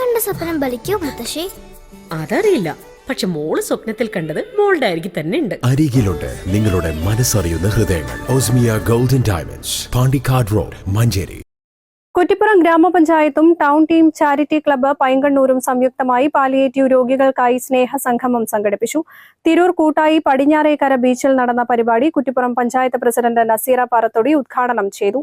കണ്ട സ്വപ്നം ബലിക്കോ മുത്തശ്ശി? അതറിയില്ല. പക്ഷെ മോൾ സ്വപ്നത്തിൽ കണ്ടത് മോളുടെ അരികിൽ തന്നെ ഉണ്ട്. അരികിലുണ്ട് നിങ്ങളുടെ മനസ്സറിയുന്ന ഹൃദയങ്ങൾ. Osmiya golden diamonds Pandikkad road Manjeri. Kuttippuram ഗ്രാമപഞ്ചായത്തും town team charity club പൈങ്കണ്ണൂരും സംയുക്തമായി പാലിയേറ്റീവ് രോഗികൾക്കായി സ്നേഹ സംഗമം സംഘടിപ്പിച്ചു. തിരൂർ കൂട്ടായി പടിഞ്ഞാറേക്കര ബീച്ചിൽ നടന്ന പരിപാടി കുറ്റിപ്പുറം പഞ്ചായത്ത് പ്രസിഡന്റ് നസീറ പാറത്തൊടി ഉദ്ഘാടനം ചെയ്തു.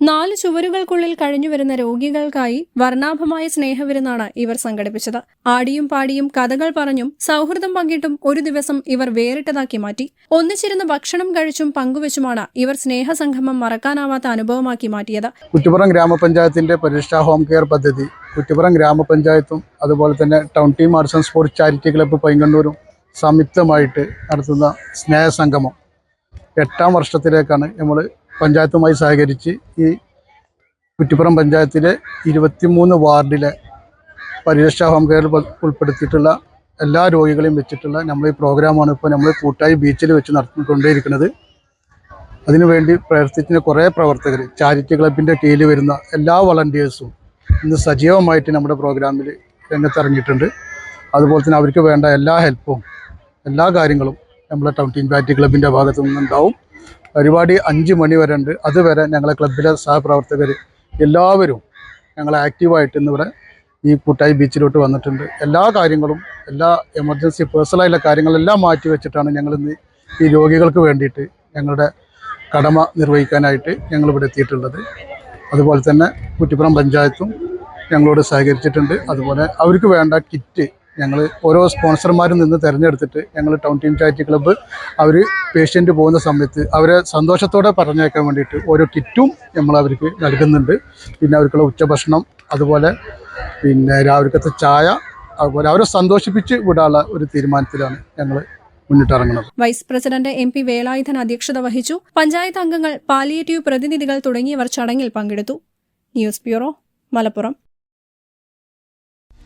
നാല് ചുവരുകൾക്കുള്ളിൽ കഴിഞ്ഞുവരുന്ന രോഗികൾക്കായി വർണാഭമായ സ്നേഹവിരുന്നാണ് ഇവർ സംഘടിപ്പിച്ചത്. ആടിയും പാടിയും കഥകൾ പറഞ്ഞും സൗഹൃദം പങ്കിട്ടും ഒരു ദിവസം ഇവർ വേറിട്ടതാക്കി മാറ്റി. ഒന്നിച്ചിരുന്ന് ഭക്ഷണം കഴിച്ചും പങ്കുവച്ചുമാണ് ഇവർ സ്നേഹസംഗമം മറക്കാനാവാത്ത അനുഭവമാക്കി മാറ്റിയത്. കുറ്റിപ്പുറം ഗ്രാമപഞ്ചായത്തിന്റെ പരിഷ്ഠാ ഹോം കെയർ പദ്ധതി കുറ്റിപ്പുറം ഗ്രാമപഞ്ചായത്തും അതുപോലെ തന്നെ town team arts and sports charity club പൈങ്കണ്ണൂരും സംയുക്തമായിട്ട് നടത്തുന്ന സ്നേഹസംഗമം എട്ടാം വർഷത്തിലേക്കാണ് നമ്മൾ പഞ്ചായത്തുമായി സഹകരിച്ച് ഈ കുറ്റിപ്പുറം പഞ്ചായത്തിലെ ഇരുപത്തിമൂന്ന് വാർഡിലെ പരിരക്ഷാ ഹോം കെയറിൽ ഉൾപ്പെടുത്തിയിട്ടുള്ള എല്ലാ രോഗികളെയും വെച്ചിട്ടുള്ള നമ്മൾ ഈ പ്രോഗ്രാമാണ് ഇപ്പോൾ നമ്മൾ കൂട്ടായി ബീച്ചിൽ വെച്ച് നടത്തിക്കൊണ്ടേയിരിക്കുന്നത്. അതിനുവേണ്ടി പ്രവർത്തിക്കുന്ന കുറേ പ്രവർത്തകർ ചാരിറ്റി ക്ലബിന്റെ കീഴിൽ വരുന്ന എല്ലാ വളണ്ടിയേഴ്സും ഇന്ന് സജീവമായിട്ട് നമ്മുടെ പ്രോഗ്രാമിൽ രംഗത്തിറങ്ങിയിട്ടുണ്ട്. അതുപോലെ തന്നെ അവർക്ക് വേണ്ട എല്ലാ ഹെൽപ്പും എല്ലാ കാര്യങ്ങളും നമ്മുടെ ടൗൺ ടീം ബാറ്റി ക്ലബിന്റെ ഭാഗത്തു നിന്നുണ്ടാവും. പരിപാടി അഞ്ച് മണി വരെ ഉണ്ട്. അതുവരെ ഞങ്ങളെ ക്ലബിലെ സഹപ്രവർത്തകർ എല്ലാവരും ഞങ്ങൾ ആക്റ്റീവായിട്ട് ഇന്നിവിടെ ഈ കൂട്ടായി ബീച്ചിലോട്ട് വന്നിട്ടുണ്ട്. എല്ലാ കാര്യങ്ങളും എല്ലാ എമർജൻസി പേഴ്സണലായുള്ള കാര്യങ്ങളെല്ലാം മാറ്റി വെച്ചിട്ടാണ് ഞങ്ങളിന്ന് ഈ രോഗികൾക്ക് വേണ്ടിയിട്ട് ഞങ്ങളുടെ കടമ നിർവഹിക്കാനായിട്ട് ഞങ്ങളിവിടെ എത്തിയിട്ടുള്ളത്. അതുപോലെ തന്നെ കുറ്റിപ്പുറം പഞ്ചായത്തും ഞങ്ങളോട് സഹകരിച്ചിട്ടുണ്ട്. അതുപോലെ അവർക്ക് വേണ്ട കിറ്റ് ഞങ്ങൾ ഓരോ സ്പോൺസർമാരിൽ നിന്ന് തിരഞ്ഞെടുത്തിട്ട് ഞങ്ങൾ ടൗൺ ടീം ചാരിറ്റി ക്ലബ്ബ് അവർ പേഷ്യന്റ് പോകുന്ന സമയത്ത് അവരെ സന്തോഷത്തോടെ പറഞ്ഞേക്കാൻ വേണ്ടിയിട്ട് ഓരോ കിറ്റും നമ്മൾ അവർക്ക് നൽകുന്നുണ്ട്. പിന്നെ അവർക്കുള്ള ഉച്ചഭക്ഷണം അതുപോലെ പിന്നെ രാവിലത്തെ ചായ അതുപോലെ അവരെ സന്തോഷിപ്പിച്ച് വിടാനുള്ള ഒരു തീരുമാനത്തിലാണ് ഞങ്ങൾ vice president M P Velayudhan അധ്യക്ഷത വഹിച്ചു. പഞ്ചായത്ത് അംഗങ്ങൾ പാലിയേറ്റീവ് പ്രതിനിധികൾ തുടങ്ങിയവർ ചടങ്ങിൽ പങ്കെടുത്തു. News bureau Malappuram.